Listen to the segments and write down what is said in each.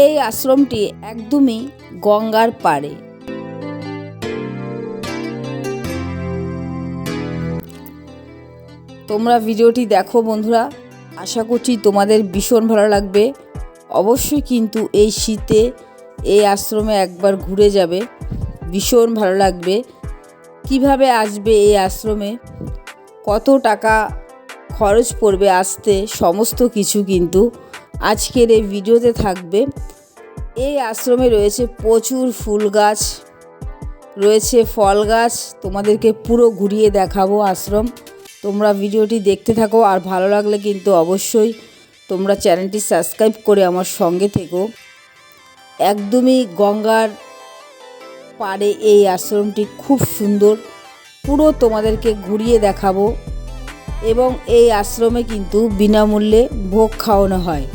এই আশ্রমটি একদমই গঙ্গার পাড়ে। তোমরা ভিডিওটি দেখো বন্ধুরা, আশা করছি তোমাদের ভীষণ ভালো লাগবে। অবশ্যই কিন্তু এই শীতে এই আশ্রমে একবার ঘুরে যাবে, ভীষণ ভালো লাগবে। কীভাবে আসবে এই আশ্রমে? কত টাকা খরচ পড়বে আসতে? সমস্ত কিছু কিন্তু আজকের এই ভিডিওতে থাকবে। এই আশ্রমে রয়েছে প্রচুর ফুল গাছ, রয়েছে ফল গাছ। তোমাদেরকে পুরো ঘুরিয়ে দেখাবো আশ্রম। তোমরা ভিডিওটি দেখতে থাকো আর ভালো লাগলে কিন্তু অবশ্যই তোমরা চ্যানেলটি সাবস্ক্রাইব করে আমার সঙ্গে থেকো। একদমই গঙ্গার পারে এই আশ্রমটি খুব সুন্দর। পুরো তোমাদেরকে ঘুরিয়ে দেখাবো এবং এই আশ্রমে কিন্তু বিনামূল্যে ভোগ খাওয়ানো হয়।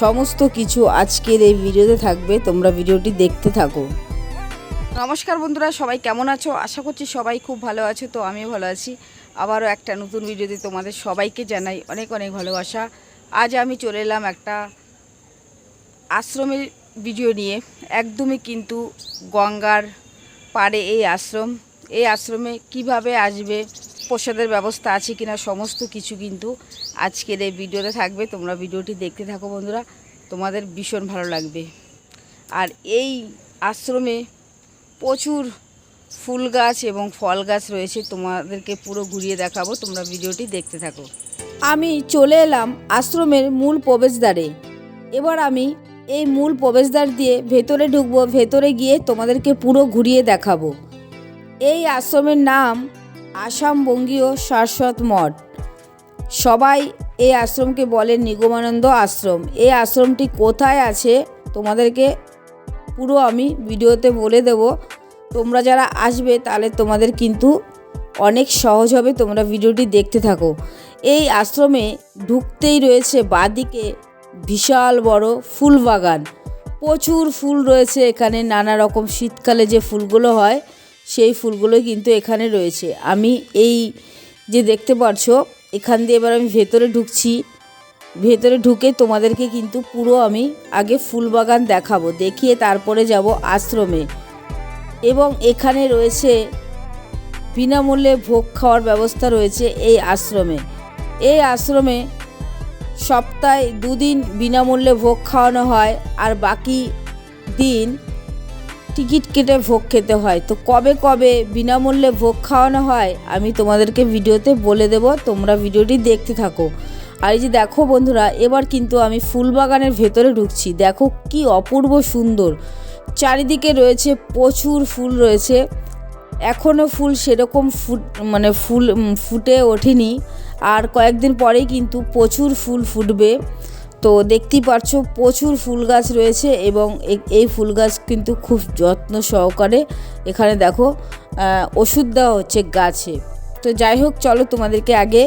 সমস্ত কিছু আজকের এই ভিডিওতে থাকবে, তোমরা ভিডিওটি দেখতে থাকো। নমস্কার বন্ধুরা, সবাই কেমন আছো? আশা করছি সবাই খুব ভালো আছো, তো আমিও ভালো আছি। আবারও একটা নতুন ভিডিওতে তোমাদের সবাইকে জানাই অনেক অনেক ভালোবাসা। আজ আমি চলে এলাম একটা আশ্রমের ভিডিও নিয়ে। একদমই কিন্তু গঙ্গার পাড়ে এই আশ্রম। এই আশ্রমে কীভাবে আসবে প্রসাদের ব্যবস্থা আছে কিনা, সমস্ত কিছু কিন্তু আজকের এই ভিডিওতে থাকবে। তোমরা ভিডিওটি দেখতে থাকো বন্ধুরা, তোমাদের ভীষণ ভালো লাগবে। আর এই আশ্রমে প্রচুর ফুল গাছ এবং ফল গাছ রয়েছে, তোমাদেরকে পুরো ঘুরিয়ে দেখাবো, তোমরা ভিডিওটি দেখতে থাকো। আমি চলে এলাম আশ্রমের মূল প্রবেশদ্বারে। এবার আমি এই মূল প্রবেশদ্বার দিয়ে ভেতরে ঢুকবো, ভেতরে গিয়ে তোমাদেরকে পুরো ঘুরিয়ে দেখাবো। এই আশ্রমের নাম আসাম বঙ্গীয় শাশ্বত মঠ। সবাই এই আশ্রমকে বলে নিগমানন্দ আশ্রম। এই আশ্রমটি কোথায় আছে তোমাদেরকে পুরো আমি ভিডিওতে বলে দেব। তোমরা যারা আসবে তাহলে তোমাদের কিন্তু অনেক সহজ হবে তোমরা ভিডিওটি দেখতে থাকো। এই আশ্রমে ঢুকতেই রয়েছে বাদিকে বিশাল বড় ফুল বাগান। প্রচুর ফুল রয়েছে এখানে, নানা রকম শীতকালে যে ফুলগুলো হয় সেই ফুলগুলো কিন্তু এখানে রয়েছে। আমি এই যে দেখতে পাচ্ছ এখান দিয়ে এবার আমি ভেতরে ঢুকছি। ভেতরে ঢুকে তোমাদেরকে কিন্তু পুরো আমি আগে ফুল বাগান দেখাবো, দেখিয়ে তারপরে যাব আশ্রমে। এবং এখানে রয়েছে, বিনামূল্যে ভোগ খাওয়ার ব্যবস্থা রয়েছে এই আশ্রমে। এই আশ্রমে সপ্তাহে দুদিন বিনামূল্যে ভোগ খাওয়ানো হয়, আর বাকি দিন টিকিট কেটে ভোগ খেতে হয়। তো কবে কবে বিনামূল্যে ভোগ খাওয়ানো হয়, আমি তোমাদেরকে ভিডিওতে বলে দেব। তোমরা ভিডিওটি দেখতে থাকো। আর এই যে দেখো বন্ধুরা, এবার কিন্তু আমি ফুল বাগানের ভেতরে ঢুকছি। দেখো কি অপূর্ব সুন্দর। চারিদিকে রয়েছে প্রচুর ফুল রয়েছে। এখনও ফুল সেরকম ফুট মানে ফুল ফুটে ওঠেনি। আর কয়েকদিন পরেই কিন্তু প্রচুর ফুল ফুটবে। তো দেখতেই পাচ্ছ প্রচুর ফুল গাছ রয়েছে এবং এই ফুল গাছ কিন্তু খুব যত্ন সহকারে এখানে দেখো ওষুধ দেওয়া হচ্ছে গাছে। তো যাই হোক, চলো তোমাদেরকে আগে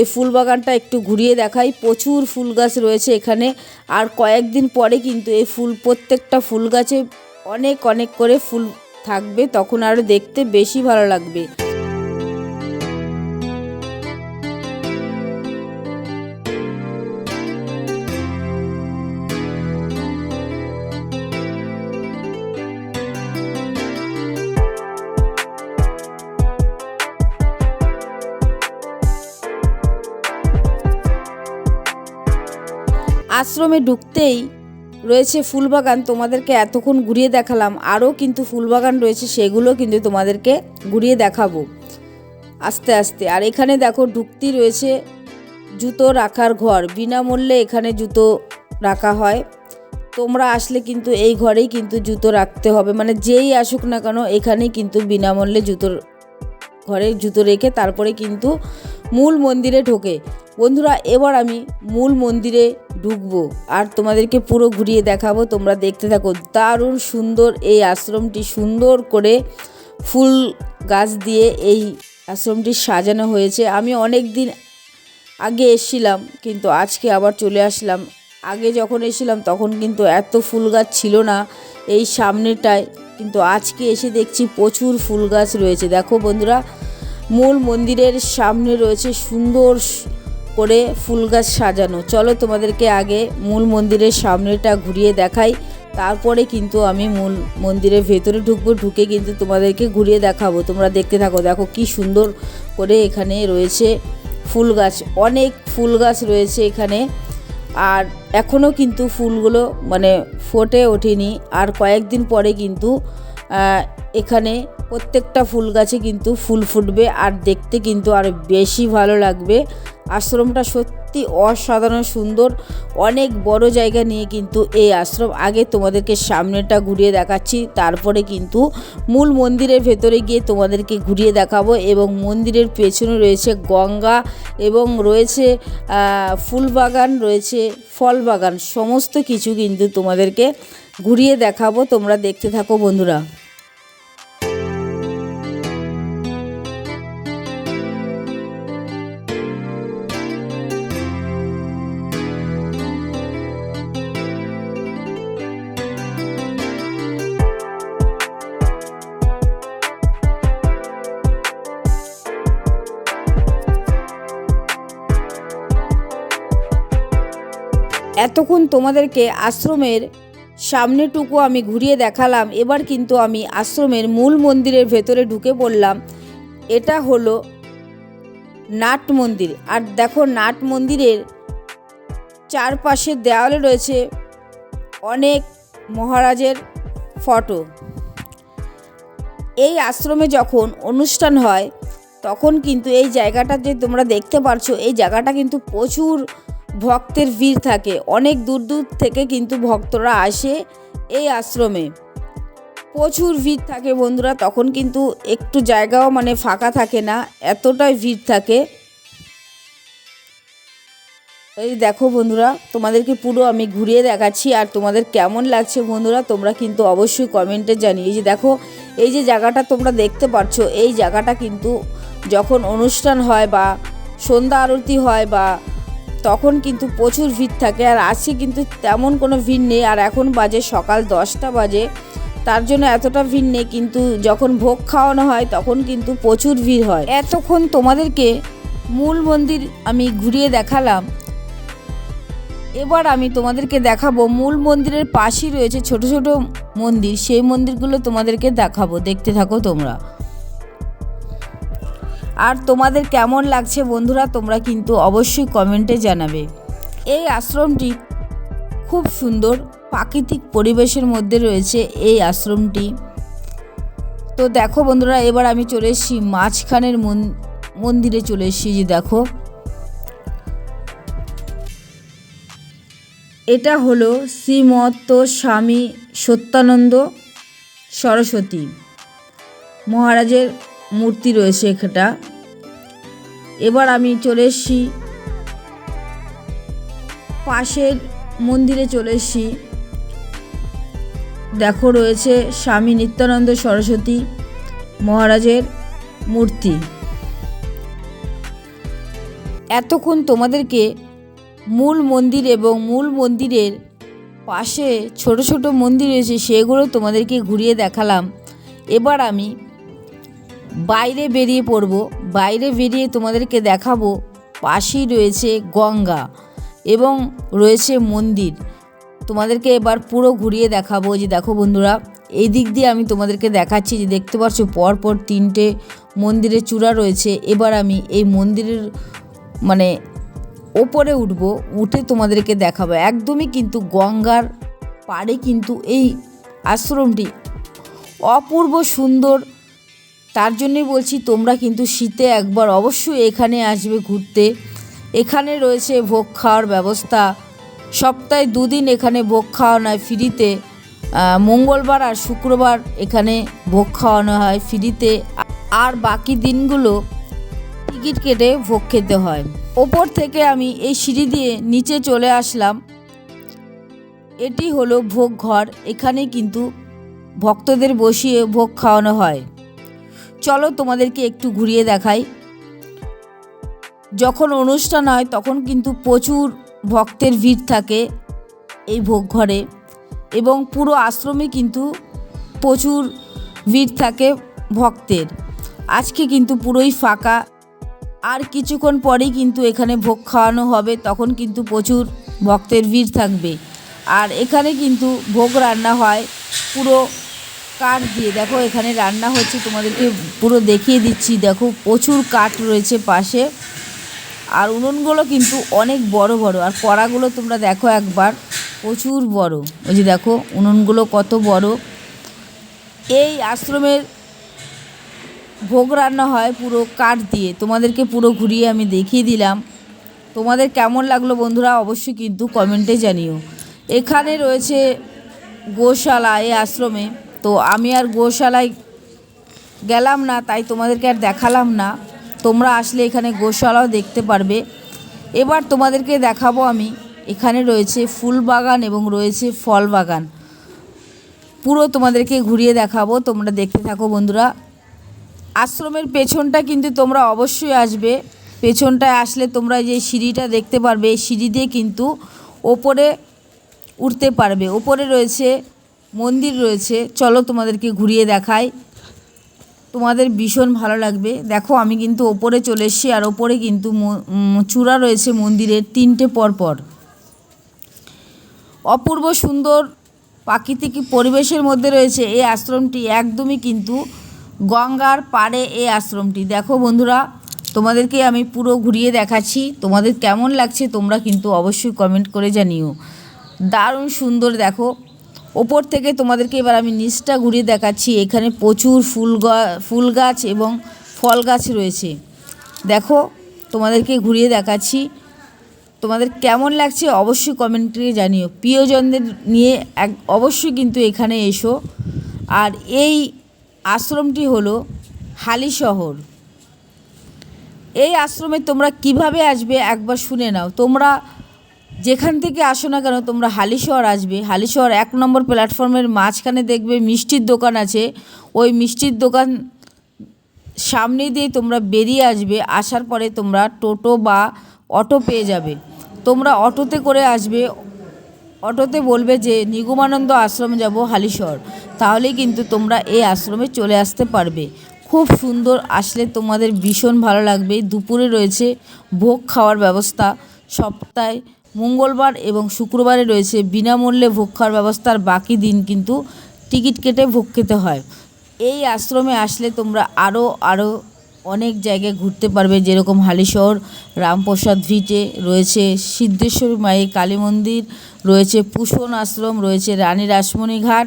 এই ফুল বাগানটা একটু ঘুরিয়ে দেখাই। প্রচুর ফুল গাছ রয়েছে এখানে। আর কয়েকদিন পরে কিন্তু এই ফুল, প্রত্যেকটা ফুল গাছে অনেক অনেক করে ফুল থাকবে, তখন আরও দেখতে বেশি ভালো লাগবে। আশ্রমে ঢুকতেই রয়েছে ফুলবাগান। তোমাদেরকে এতক্ষণ ঘুরিয়ে দেখালাম। আরও কিন্তু ফুলবাগান রয়েছে, সেগুলো কিন্তু তোমাদেরকে ঘুরিয়ে দেখাবো আস্তে আস্তে। আর এখানে দেখো ঢুকতেই রয়েছে, জুতো রাখার ঘর। বিনামূল্যে এখানে জুতো রাখা হয়। তোমরা আসলে কিন্তু এই ঘরেই কিন্তু জুতো রাখতে হবে। মানে যেই আসুক না কেন, এখানেই কিন্তু বিনামূল্যে জুতোর ঘরে জুতো রেখে তারপরে কিন্তু মূল মন্দিরে ঢোকে। বন্ধুরা, এবার আমি মূল মন্দিরে ঢুকবো আর তোমাদেরকে পুরো ঘুরিয়ে দেখাবো। তোমরা দেখতে থাকো, দারুণ সুন্দর এই আশ্রমটি, সুন্দর করে ফুল গাছ দিয়ে এই আশ্রমটি সাজানো হয়েছে। আমি অনেক দিন আগে এসেছিলাম, কিন্তু আজকে আবার চলে আসলাম। আগে যখন এসেছিলাম, তখন কিন্তু এত ফুল গাছ ছিল না এই সামনেটায় কিন্তু আজকে এসে দেখছি প্রচুর ফুল গাছ রয়েছে। দেখো বন্ধুরা, মূল মন্দিরের সামনে রয়েছে সুন্দর করে ফুল গাছ সাজানো। চলো তোমাদেরকে আগে মূল মন্দিরের সামনেটা ঘুরিয়ে দেখাই। তারপরে কিন্তু আমি মূল মন্দিরের ভেতরে ঢুকবো, ঢুকে কিন্তু তোমাদেরকে ঘুরিয়ে দেখাবো। তোমরা দেখতে থাকো, দেখো কি সুন্দর করে এখানে রয়েছে ফুল গাছ। অনেক ফুল গাছ রয়েছে এখানে। আর এখনও কিন্তু ফুলগুলো মানে ফোটে ওঠেনি। আর কয়েকদিন পরে কিন্তু এখানে প্রত্যেকটা ফুল গাছে কিন্তু ফুল ফুটবে আর দেখতে কিন্তু আরও বেশি ভালো লাগবে। আশ্রমটা সত্যি অসাধারণ সুন্দর। অনেক বড় জায়গা নিয়ে কিন্তু এই আশ্রম। আগে তোমাদেরকে সামনেটা ঘুরিয়ে দেখাচ্ছি, তারপরে কিন্তু মূল মন্দিরের ভেতরে গিয়ে তোমাদেরকে ঘুরিয়ে দেখাবো এবং মন্দিরের পেছনে রয়েছে গঙ্গা এবং রয়েছে ফুল বাগান রয়েছে ফল বাগান সমস্ত কিছু কিন্তু তোমাদেরকে ঘুরিয়ে দেখাবো তোমরা দেখতে থাকো বন্ধুরা। এতক্ষণ তোমাদেরকে আশ্রমের সামনেটুকু আমি ঘুরিয়ে দেখালাম, এবার কিন্তু আমি আশ্রমের মূল মন্দিরের ভেতরে ঢুকে পড়লাম। এটা হলো নাট মন্দির। আর দেখো, নাট মন্দিরের চারপাশে দেওয়ালে রয়েছে অনেক মহারাজের ফটো। এই আশ্রমে যখন অনুষ্ঠান হয়, তখন কিন্তু এই জায়গাটা যে তোমরা দেখতে পারছ, এই জায়গাটা কিন্তু প্রচুর ভক্তের ভিড় থাকে। অনেক দূর দূর থেকে কিন্তু ভক্তরা আসে এই আশ্রমে। প্রচুর ভিড় থাকে বন্ধুরা, তখন কিন্তু একটু জায়গাও মানে ফাঁকা থাকে না, এতটাই ভিড় থাকে। এই দেখো বন্ধুরা, তোমাদেরকে পুরো আমি ঘুরিয়ে দেখাচ্ছি আর তোমাদের কেমন লাগছে বন্ধুরা, তোমরা কিন্তু অবশ্যই কমেন্টে জানিয়ে যে দেখো, এই যে জায়গাটা তোমরা দেখতে পাচ্ছ এই জায়গাটা কিন্তু যখন অনুষ্ঠান হয় বা সন্ধ্যা আরতি হয় বা তখন কিন্তু প্রচুর ভিড় থাকে আর আজকে কিন্তু তেমন কোনো ভিড় নেই আর এখন বাজে সকাল দশটা বাজে। তার জন্য এতটা ভিড় নেই কিন্তু যখন ভোগ খাওয়ানো হয় তখন কিন্তু প্রচুর ভিড় হয়। এতক্ষণ তোমাদেরকে মূল মন্দির আমি ঘুরিয়ে দেখালাম। এবার আমি তোমাদেরকে দেখাবো মূল মন্দিরের পাশেই রয়েছে ছোট ছোট মন্দির। সেই মন্দিরগুলো তোমাদেরকে দেখাবো। দেখতে থাকো তোমরা। আর তোমাদের কেমন লাগছে বন্ধুরা, তোমরা কিন্তু অবশ্যই কমেন্টে জানাবে। এই আশ্রমটি খুব সুন্দর, প্রাকৃতিক পরিবেশের মধ্যে রয়েছে এই আশ্রমটি। তো দেখো বন্ধুরা, এবার আমি চলে এসেছি মাঝখানের মন- মন্দিরে চলে এসেছি যে দেখো। এটা হলো শ্রীমত্ত স্বামী সত্যানন্দ সরস্বতী মহারাজের মূর্তি রয়েছে এটা এবার আমি চলে এসেছি পাশের মন্দিরে চলে এসেছি। দেখো রয়েছে স্বামী নিত্যানন্দ সরস্বতী মহারাজের মূর্তি। এতক্ষণ তোমাদেরকে মূল মন্দির এবং মূল মন্দিরের পাশে ছোট ছোট মন্দির রয়েছে, সেগুলো তোমাদেরকে ঘুরিয়ে দেখালাম। এবার আমি বাইরে বেরিয়ে পড়ব, বাইরে বেরিয়ে তোমাদেরকে দেখাবো, পাশেই রয়েছে গঙ্গা এবং রয়েছে মন্দির। তোমাদেরকে এবার পুরো ঘুরিয়ে দেখাবো যে দেখো বন্ধুরা, এই দিক দিয়ে আমি তোমাদেরকে দেখাচ্ছি যে দেখতে পাচ্ছ পরপর তিনটে মন্দিরের চূড়া রয়েছে। এবার আমি এই মন্দিরের মানে ওপরে উঠব, উঠে তোমাদেরকে দেখাবো। একদমই কিন্তু গঙ্গার পাড়ে কিন্তু এই আশ্রমটি অপূর্ব সুন্দর তার জন্যই বলছি, তোমরা কিন্তু শীতে একবার অবশ্যই এখানে আসবে ঘুরতে। এখানে রয়েছে ভোগ খাওয়ার ব্যবস্থা। সপ্তাহে দুদিন এখানে ভোগ খাওয়ানো হয় ফ্রিতে। মঙ্গলবার আর শুক্রবার এখানে ভোগ খাওয়ানো হয় ফ্রিতে। আর বাকি দিনগুলো টিকিট কেটে ভোগ খেতে হয়। ওপর থেকে আমি এই সিঁড়ি দিয়ে নিচে চলে আসলাম। এটি হলো ভোগ ঘর। এখানে কিন্তু ভক্তদের বসিয়ে ভোগ খাওয়ানো হয়। চলো তোমাদেরকে একটু ঘুরিয়ে দেখাই। যখন অনুষ্ঠান হয়, তখন কিন্তু প্রচুর ভক্তের ভিড় থাকে এই ভোগ ঘরে এবং পুরো আশ্রমে কিন্তু প্রচুর ভিড় থাকে ভক্তের। আজকে কিন্তু পুরোই ফাঁকা। আর কিছুক্ষণ পরেই কিন্তু এখানে ভোগ খাওয়ানো হবে, তখন কিন্তু প্রচুর ভক্তের ভিড় থাকবে। আর এখানে কিন্তু ভোগ রান্না হয় পুরো কাঠ দিয়ে। দেখো, এখানে রান্না হচ্ছে, তোমাদেরকে পুরো দেখিয়ে দিচ্ছি। দেখো, প্রচুর কাঠ রয়েছে পাশে। আর উনুনগুলো কিন্তু অনেক বড় বড়। আর কড়াগুলো তোমরা দেখো একবার, প্রচুর বড়। ওই যে দেখো, উনুনগুলো কত বড়। এই আশ্রমের ভোগ রান্না হয় পুরো কাঠ দিয়ে। তোমাদেরকে পুরো ঘুরিয়ে আমি দেখিয়ে দিলাম। তোমাদের কেমন লাগল বন্ধুরা, অবশ্যই কিন্তু কমেন্টে জানিও। এখানে রয়েছে গোশালা এই আশ্রমে। তো আমি আর গোশালায় গেলাম না, তাই তোমাদেরকে আর দেখালাম না। তোমরা আসলে এখানে গোশালাও দেখতে পারবে। এবার তোমাদেরকে দেখাবো আমি, এখানে রয়েছে ফুল বাগান এবং রয়েছে ফল বাগান। পুরো তোমাদেরকে ঘুরিয়ে দেখাবো, তোমরা দেখতে থাকো বন্ধুরা। আশ্রমের পেছনটা কিন্তু তোমরা অবশ্যই আসবে। পেছনটায় আসলে তোমরা যে সিঁড়িটা দেখতে পারবে এই সিঁড়ি দিয়ে কিন্তু ওপরে উঠতে পারবে। ওপরে রয়েছে মন্দির রয়েছে। চলো তোমাদেরকে ঘুরিয়ে দেখাই। তোমাদের ভীষণ ভালো লাগবে। দেখো, আমি কিন্তু ওপরে চলে এসেছি আর ওপরে কিন্তু চূড়া রয়েছে মন্দিরের তিনটে পরপর। অপূর্ব সুন্দর প্রাকৃতিক পরিবেশের মধ্যে রয়েছে এই আশ্রমটি। একদমই কিন্তু গঙ্গার পাড়ে এই আশ্রমটি। দেখো বন্ধুরা, তোমাদেরকে আমি পুরো ঘুরিয়ে দেখাচ্ছি। তোমাদের কেমন লাগছে তোমরা কিন্তু অবশ্যই কমেন্ট করে জানিও। দারুণ সুন্দর, দেখো। ওপর থেকে তোমাদেরকে এবার আমি নিচটা ঘুরিয়ে দেখাচ্ছি। এখানে প্রচুর ফুল ফুল গাছ এবং ফল গাছ রয়েছে। দেখো, তোমাদেরকে ঘুরিয়ে দেখাচ্ছি। তোমাদের কেমন লাগছে অবশ্যই কমেন্টে জানিও। প্রিয়জনদের নিয়ে এক, অবশ্যই কিন্তু এখানে এসো। আর এই আশ্রমটি হলো হালি শহর। এই আশ্রমে তোমরা কীভাবে আসবে একবার শুনে নাও। তোমরা যেখান থেকে আসো না কেন, তোমরা হালিশহর আসবে। হালিশহর এক নম্বর প্ল্যাটফর্মের মাঝখানে দেখবে মিষ্টির দোকান আছে। ওই মিষ্টির দোকান সামনে দিয়ে তোমরা বেরিয়ে আসবে, আসার পরে তোমরা টোটো বা অটো পেয়ে যাবে। তোমরা অটোতে করে আসবে, অটোতে বলবে যে, নিগমানন্দ আশ্রম যাব হালিশহর। তাহলেই কিন্তু তোমরা এই আশ্রমে চলে আসতে পারবে। খুব সুন্দর আসলে তোমাদের ভীষণ ভালো লাগবে। দুপুরে রয়েছে ভোগ খাওয়ার ব্যবস্থা। সপ্তাহে মঙ্গলবার এবং শুক্রবারে রয়েছে। বিনামূল্যে ভোগ খাওয়ার ব্যবস্থা আর বাকি দিন কিন্তু টিকিট কেটে ভোগ খেতে হয়। এই আশ্রমে আসলে তোমরা আরও আরও অনেক জায়গায় ঘুরতে পারবে। যেরকম হালিশহর, রামপ্রসাদ ভিটে রয়েছে, সিদ্ধেশ্বরী মায়ের কালী মন্দির রয়েছে, পুষণ আশ্রম রয়েছে, রানী রাসমণি ঘাট।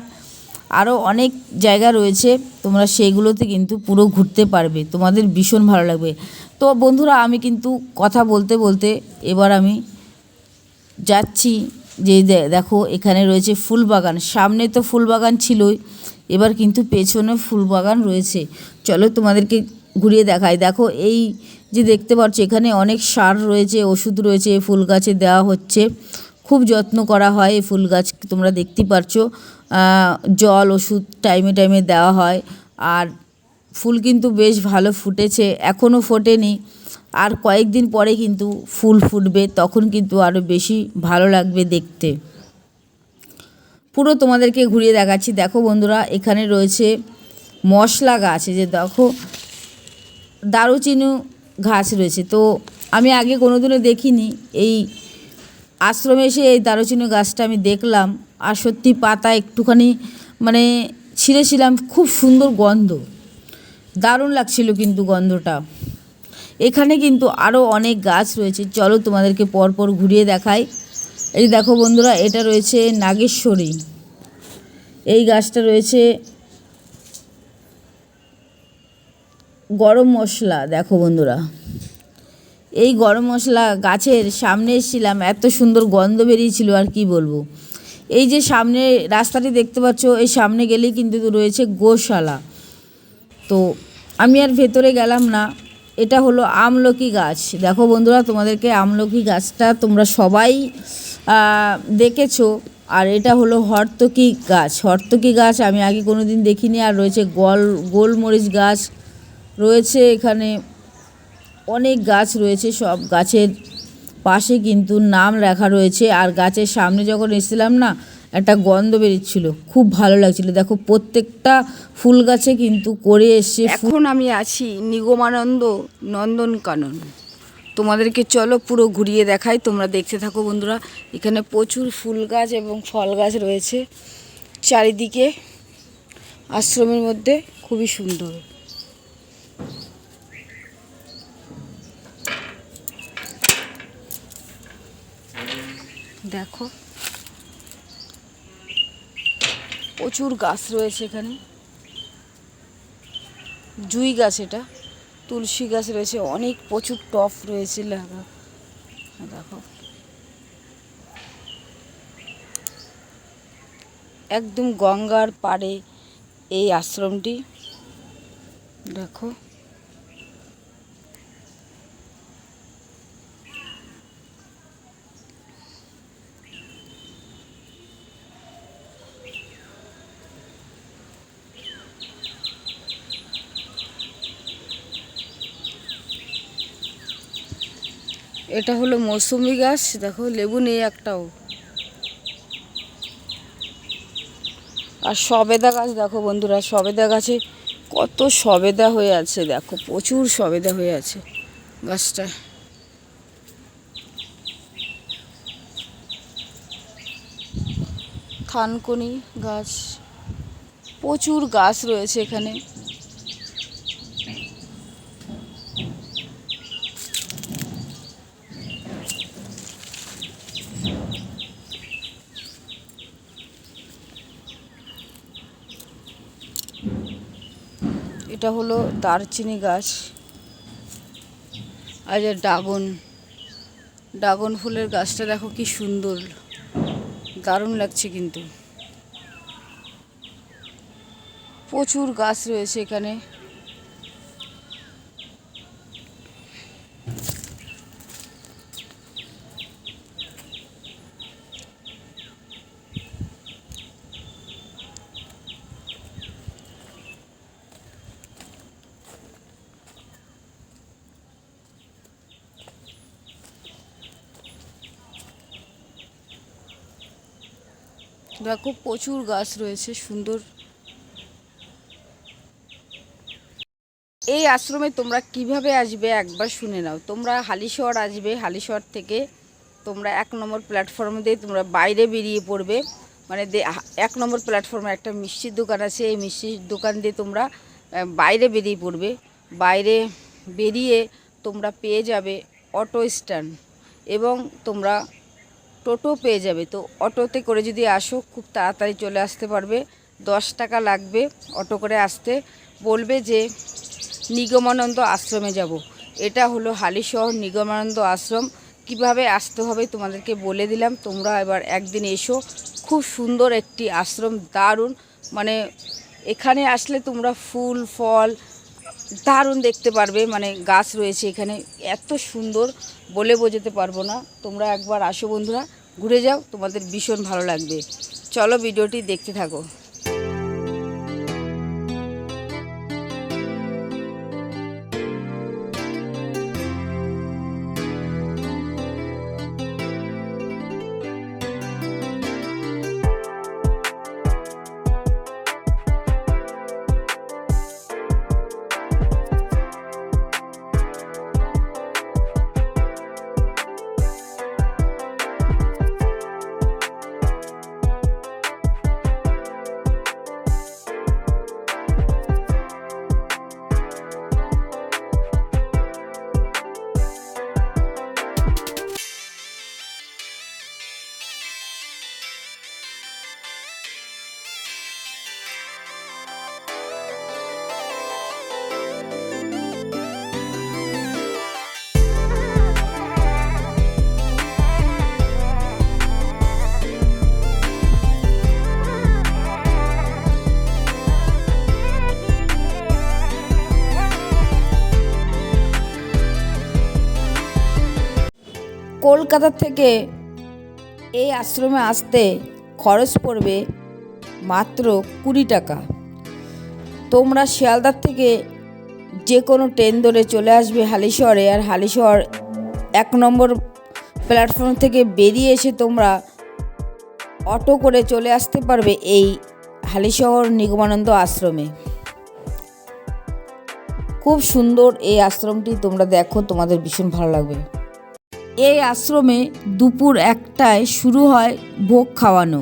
আরও অনেক জায়গা রয়েছে। তোমরা সেইগুলোতে কিন্তু পুরো ঘুরতে পারবে। তোমাদের ভীষণ ভালো লাগবে। তো বন্ধুরা, আমি কিন্তু কথা বলতে বলতে এবার আমি যাচ্ছি যে দেখো এখানে রয়েছে ফুল বাগান সামনে তো ফুল বাগান ছিলই এবার কিন্তু পেছনে ফুল বাগান রয়েছে। চলো তোমাদেরকে ঘুরিয়ে দেখাই। দেখো এই যে দেখতে পাচ্ছ এখানে অনেক সার রয়েছে ওষুধ রয়েছে ফুল গাছে দেওয়া হচ্ছে। খুব যত্ন করা হয় এই ফুল গাছ তোমরা দেখতেই পারছ আহ, জল ওষুধ টাইমে টাইমে দেওয়া হয়। আর ফুল কিন্তু বেশ ভালো ফুটেছে এখনও ফোটেনি। আর কয়েকদিন পরে কিন্তু ফুল ফুটবে, তখন কিন্তু আরও বেশি ভালো লাগবে দেখতে। পুরো তোমাদেরকে ঘুরিয়ে দেখাচ্ছি। দেখো বন্ধুরা, এখানে রয়েছে মশলা গাছ যে দেখো দারুচিনি গাছ রয়েছে। তো আমি আগে কোনোদিনও দেখিনি, এই আশ্রমে এসে এই দারুচিনি গাছটা আমি দেখলাম। আর সত্যি পাতা একটুখানি মানে ছিঁড়েছিলাম, খুব সুন্দর গন্ধ। দারুণ লাগছিল কিন্তু গন্ধটা। এখানে কিন্তু আরও অনেক গাছ রয়েছে। চলো তোমাদেরকে পরপর ঘুরিয়ে দেখাই। এই দেখো বন্ধুরা, এটা রয়েছে নাগেশ্বরী। এই গাছটা রয়েছে গরম মশলা, দেখো বন্ধুরা। এই গরম মশলা গাছের সামনে এসেছিলাম, এত সুন্দর গন্ধ বেরিয়েছিল, আর কি বলব। এই যে সামনে রাস্তাটি দেখতে পাচ্ছ, এই সামনে গেলেই কিন্তু রয়েছে গোশালা। তো আমি আর ভেতরে গেলাম না। এটা হলো আমলকি গাছ। দেখো বন্ধুরা, তোমাদেরকে আমলকি গাছটা তোমরা সবাই দেখেছ। আর এটা হলো হর্তকি গাছ। হর্তকি গাছ আমি আগে কোনো দিন দেখিনি। আর রয়েছে গোল, গোলমরিচ গাছ রয়েছে এখানে। অনেক গাছ রয়েছে সব গাছের পাশে কিন্তু নাম লেখা রয়েছে। আর গাছের সামনে যখন এসেছিলাম না একটা গন্ধ বেরিয়েছিল খুব ভালো লাগছিল। দেখো, প্রত্যেকটা ফুল গাছে কিন্তু করে এসে এখন আমি আছি নিগমানন্দ নন্দনকানন। তোমাদেরকে চলো পুরো ঘুরিয়ে দেখাই, তোমরা দেখতে থাকো বন্ধুরা। এখানে প্রচুর ফুল গাছ এবং ফল গাছ রয়েছে। চারিদিকে আশ্রমের মধ্যে, খুবই সুন্দর। দেখো প্রচুর গাছ রয়েছে এখানে। জুই গাছ এটা, তুলসী গাছ রয়েছে, অনেক প্রচুর টপ রয়েছে, লাগা। দেখো। একদম গঙ্গার পাড়ে এই আশ্রমটি। দেখো। এটা হলো মৌসুমি গাছ, দেখো লেবু নেই একটাও। আর সবেদা গাছ দেখো বন্ধুরা, সবেদা গাছে কত সবেদা হয়ে আছে, দেখো প্রচুর সবেদা হয়ে আছে গাছটা। থানকুনি গাছ, প্রচুর গাছ রয়েছে এখানে। এটা হলো দারচিনি গাছ। আর যে ড্রাগন ড্রাগন ফুলের গাছটা দেখো কি সুন্দর। দারুণ লাগছে কিন্তু। প্রচুর গাছ রয়েছে এখানে। দেখো প্রচুর গাছ রয়েছে, সুন্দর। এই আশ্রমে তোমরা কীভাবে আসবে একবার শুনে নাও। তোমরা হালিশহর আসবে, হালিশহর থেকে তোমরা এক নম্বর প্ল্যাটফর্ম দিয়ে তোমরা বাইরে বেরিয়ে পড়বে। মানে এক নম্বর প্ল্যাটফর্মে একটা মিষ্টির দোকান আছে, এই মিষ্টির দোকান দিয়ে তোমরা বাইরে বেরিয়ে পড়বে। বাইরে বেরিয়ে তোমরা পেয়ে যাবে অটো স্ট্যান্ড এবং তোমরা টোটো পেয়ে যাবে। তো অটোতে করে যদি আসো, খুব তাড়াতাড়ি চলে আসতে পারবে। দশ টাকা লাগবে অটো করে আসতে। বলবে যে, নিগমানন্দ আশ্রমে যাব। এটা হলো হালিশহর নিগমানন্দ আশ্রম। কীভাবে আসতে হবে তোমাদেরকে বলে দিলাম। তোমরা এবার একদিন এসো। খুব সুন্দর একটি আশ্রম, দারুণ। মানে এখানে আসলে তোমরা ফুল, ফল দারুণ দেখতে পারবে মানে গাছ রয়েছে এখানে। এত সুন্দর বলে বোঝাতে পারব না। তোমরা একবার আসো বন্ধুরা, ঘুরে যাও, তোমাদের ভীষণ ভালো লাগবে। চলো ভিডিওটি দেখতে থাকো। কলকাতা থেকে এই আশ্রমে আসতে খরচ পড়বে মাত্র কুড়ি টাকা। তোমরা শিয়ালদার থেকে যে কোনো ট্রেন ধরে চলে আসবে হালিশহরে আর হালিশহর এক নম্বর প্ল্যাটফর্ম থেকে বেরিয়ে এসে তোমরা অটো করে চলে আসতে পারবে এই হালিশহর নিগমানন্দ আশ্রমে। খুব সুন্দর এই আশ্রমটি তোমরা দেখো, তোমাদের ভীষণ ভালো লাগবে। এই আশ্রমে দুপুর একটায় শুরু হয় ভোগ খাওয়ানো।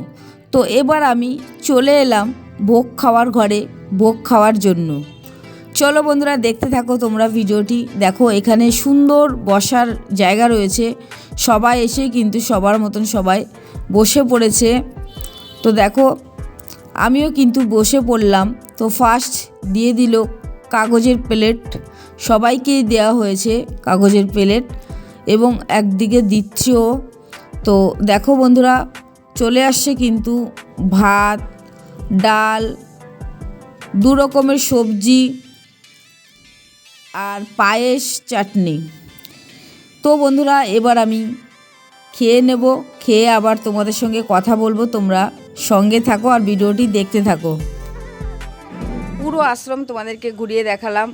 তো এবার আমি চলে এলাম ভোগ খাওয়ার ঘরে ভোগ খাওয়ার জন্য। চলো বন্ধুরা, দেখতে থাকো তোমরা ভিডিওটি। দেখো, এখানে সুন্দর বসার জায়গা রয়েছে। সবাই এসে কিন্তু সবার মতন সবাই বসে পড়েছে। তো দেখো, আমিও কিন্তু বসে পড়লাম। তো ফার্স্ট দিয়ে দিল কাগজের প্লেট সবাইকেই দেওয়া হয়েছে কাগজের প্লেট এবং একদিকে দিচ্ছেও তো দেখো বন্ধুরা, চলে আসছে কিন্তু ভাত, ডাল, দু রকমের সবজি আর পায়েস চাটনি। তো বন্ধুরা, এবার আমি খেয়ে নেব, খেয়ে আবার তোমাদের সঙ্গে কথা বলব। তোমরা সঙ্গে থাকো আর ভিডিওটি দেখতে থাকো। পুরো আশ্রম তোমাদেরকে ঘুরিয়ে দেখালাম।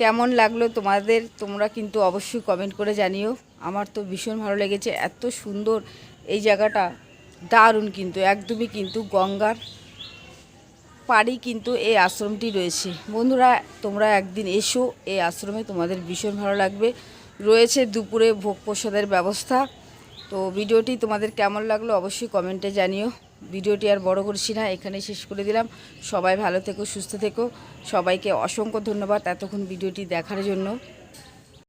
কেমন লাগল তোমাদের, তোমরা কিন্তু অবশ্যই কমেন্ট করে জানিও। আমার তো ভীষণ ভালো লেগেছে, এত সুন্দর এই জায়গাটা, দারুণ কিন্তু, একদমই কিন্তু গঙ্গার পাড়ি কিন্তু এই আশ্রমটি রয়েছে। বন্ধুরা, তোমরা একদিন এসো, এই আশ্রমে তোমাদের ভীষণ ভালো লাগবে। রয়েছে দুপুরে ভোগ প্রসাদের ব্যবস্থা, তো ভিডিওটি তোমাদের কেমন লাগল অবশ্যই কমেন্টে জানিও। ভিডিওটি আর বড় করছি না এখানে শেষ করে দিলাম। সবাই ভালো থেকো, সুস্থ থেকো। সবাইকে অসংখ্য ধন্যবাদ এতক্ষণ ভিডিওটি দেখার জন্য।